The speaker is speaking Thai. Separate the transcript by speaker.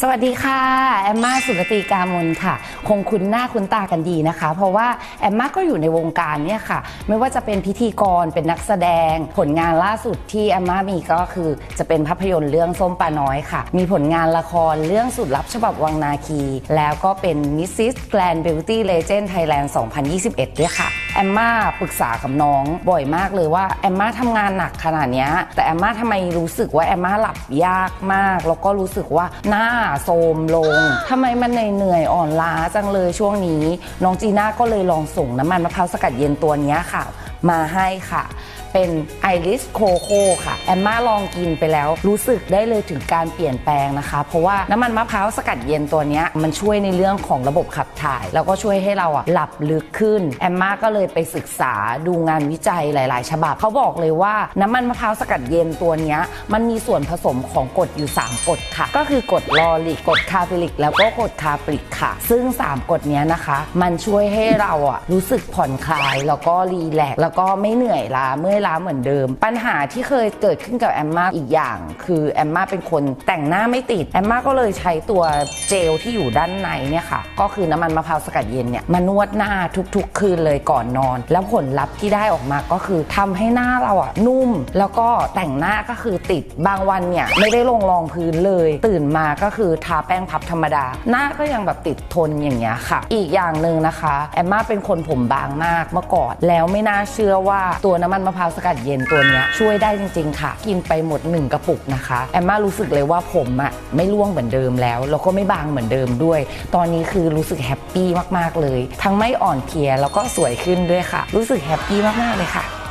Speaker 1: สวัสดีค่ะ แอมมาสุรตีกามนค่ะ คงคุ้นหน้าคุ้นตากันดีนะคะ เพราะว่าแอมมาก็อยู่ในวงการเนี่ยค่ะ ไม่ว่าจะเป็นพิธีกรเป็นนักแสดง ผลงานล่าสุดที่แอมมามีก็คือ จะเป็นภาพยนตร์เรื่องส้มปลาน้อยค่ะ มีผลงานละครเรื่องสุดลับฉบับวังนาคี แล้วก็เป็น Mrs. Grand Beauty Legend Thailand 2021 ด้วยค่ะ แอมมาปรึกษากับน้องบ่อยมากเลยว่าแอมมาทำงานหนักขนาดนี้แต่แอมมาทำไมรู้สึกว่าแอมมาหลับยากมาก แล้วก็รู้สึกว่าหน้าโทรมลงทำไมมันเหนื่อยๆอ่อนล้าจังเลยช่วงนี้ น้องจีน่าก็เลยลองส่งน้ำมันมะพร้าวสกัดเย็นตัวนี้ค่ะ มาให้ค่ะ เป็นไอริสโคโค่ค่ะ แอมมาลองกินไปแล้ว รู้สึกได้เลยถึงการเปลี่ยนแปลงนะคะ เพราะว่าน้ำมันมะพร้าวสกัดเย็นตัวนี้มันช่วยในเรื่องของระบบขับถ่าย แล้วก็ช่วยให้เราอะหลับลึกขึ้น แอมมาก็เลยไปศึกษาดูงานวิจัยหลาย ๆ ฉบับเขาบอกเลยว่าน้ำมันมะพร้าวสกัดเย็นตัวนี้มันมีส่วนผสมของกรดอยู่ 3กรดค่ะ ก็คือกรดลอริกกรดคาฟิลิก แล้วก็กรดคาปริกค่ะ ซึ่ง 3กรดนี้นะคะ มันช่วยให้เราอะรู้สึกผ่อนคลายแล้วก็รีแลกแล้วก็ไม่เหนื่อยล้าเมื่อยล้าเหมือนเดิม ปัญหาที่เคยเกิดขึ้นกับแอมมาอีกอย่าง คือแอมมาเป็นคนแต่งหน้าไม่ติดแอมมาก็เลยใช้ตัวเจลที่อยู่ด้านในเนี่ยค่ะ ก็คือน้ำมันมะพร้าวสกัดเย็นเนี่ยมานวดหน้าทุกๆ คืนเลยก่อนนอน แล้วผลลัพธ์ที่ได้ออกมาก็คือทำให้หน้าเราอะนุ่ม แล้วก็แต่งหน้าก็คือติดบางวันเนี่ยไม่ได้ลงรองพื้นเลย ตื่นมาก็คือทาแป้งพับธรรมดา หน้าก็ยังแบบติดทนอย่างเงี้ยค่ะ อีกอย่างหนึ่งนะคะแอมมาเป็นคนผมบางมากเมื่อก่อนแล้วไม่น่าเชื่อว่าตัวน้ำมันมะพร้าวสกัดเย็นตัวนี้ช่วยได้จริง ๆ ค่ะ กินไปหมดหนึ่งกระปุกนะคะ แอมมารู้สึกเลยว่าผมอะไม่ร่วงเหมือนเดิมแล้ว แล้วก็ไม่บางเหมือนเดิมด้วย ตอนนี้คือรู้สึกแฮปปี้มากๆเลย ทั้งไม่อ่อนเพลียแล้วก็สวยขึ้นด้วยค่ะ รู้สึกแฮปปี้มากๆเลยค่ะ